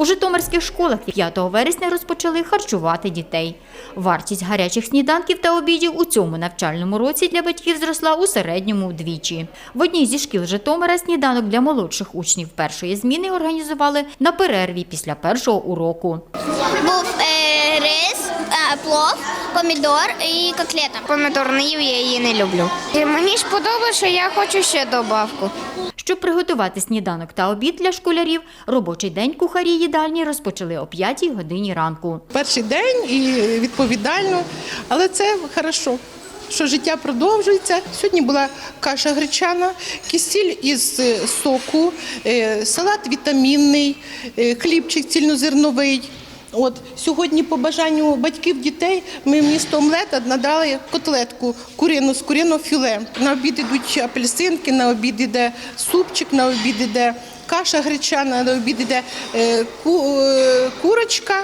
У житомирських школах 5 вересня розпочали харчувати дітей. Вартість гарячих сніданків та обідів у цьому навчальному році для батьків зросла у середньому вдвічі. В одній зі шкіл Житомира сніданок для молодших учнів першої зміни організували на перерві після першого уроку. Був е, рис, е, плов, помідор і котлета. Помідор не їв, я її не люблю. Мені ж подобається, я хочу ще добавку. Щоб приготувати сніданок та обід для школярів, робочий день кухарі їдальні розпочали о 5 годині ранку. перший день і відповідально, але це хорошо. Що життя продовжується. Сьогодні була каша гречана, кисіль із е, соку, е, салат вітамінний, е, хлібчик цільнозерновий. От сьогодні, по бажанню батьків дітей, ми містом омлета надали котлетку курину з куриного філе. На обід ідуть апельсинки, на обід іде супчик, на обід іде каша гречана, на обід іде е, е, курочка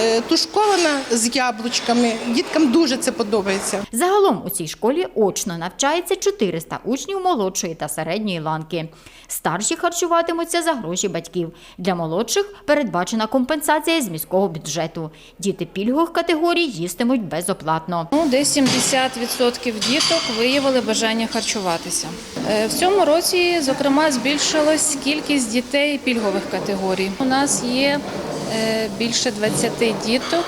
е, тушкована з яблучками. Діткам дуже це подобається. Загалом у цій школі очно навчається 400 учнів молодшої та середньої ланки. Старші харчуватимуться за гроші батьків. Для молодших передбачена компенсація з міського бюджету. Діти пільгових категорій їстимуть безоплатно. Ну, десь 70% діток виявили бажання харчуватися. В цьому році, зокрема, збільшилась кількість дітей пільгових категорій. У нас є е, більше 20 діток.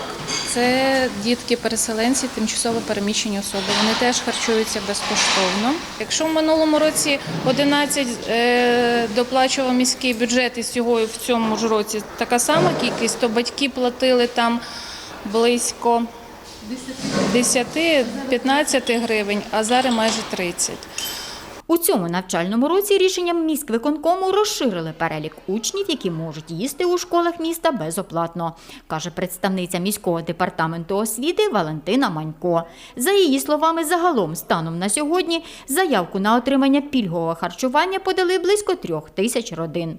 Це дітки-переселенці, тимчасово переміщені особи. Вони теж харчуються безкоштовно. Якщо в минулому році 11 е, доплачував міський бюджет і цього в цьому ж році така сама кількість, то батьки платили там близько 10-15 гривень, а зараз майже 30. У цьому навчальному році рішенням міськвиконкому розширили перелік учнів, які можуть їсти у школах міста безоплатно, каже представниця міського департаменту освіти Валентина Манько. За її словами, загалом станом на сьогодні заявку на отримання пільгового харчування подали близько трьох тисяч родин.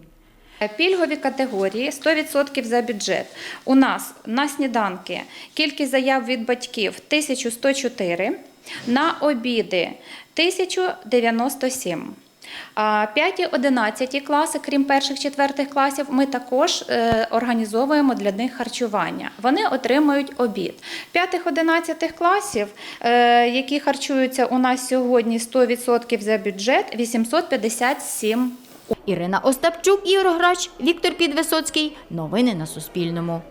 Пільгові категорії 100% за бюджет. У нас на сніданки кількість заяв від батьків 1104, на обіди 1097. 5-11 класи, крім перших четвертих класів, ми також е, організовуємо для них харчування. Вони отримують обід. 5-11 класів, е, які харчуються у нас сьогодні 100% за бюджет, 857 Ірина Остапчук, Ігор Грач, Віктор Підвисоцький. Новини на Суспільному.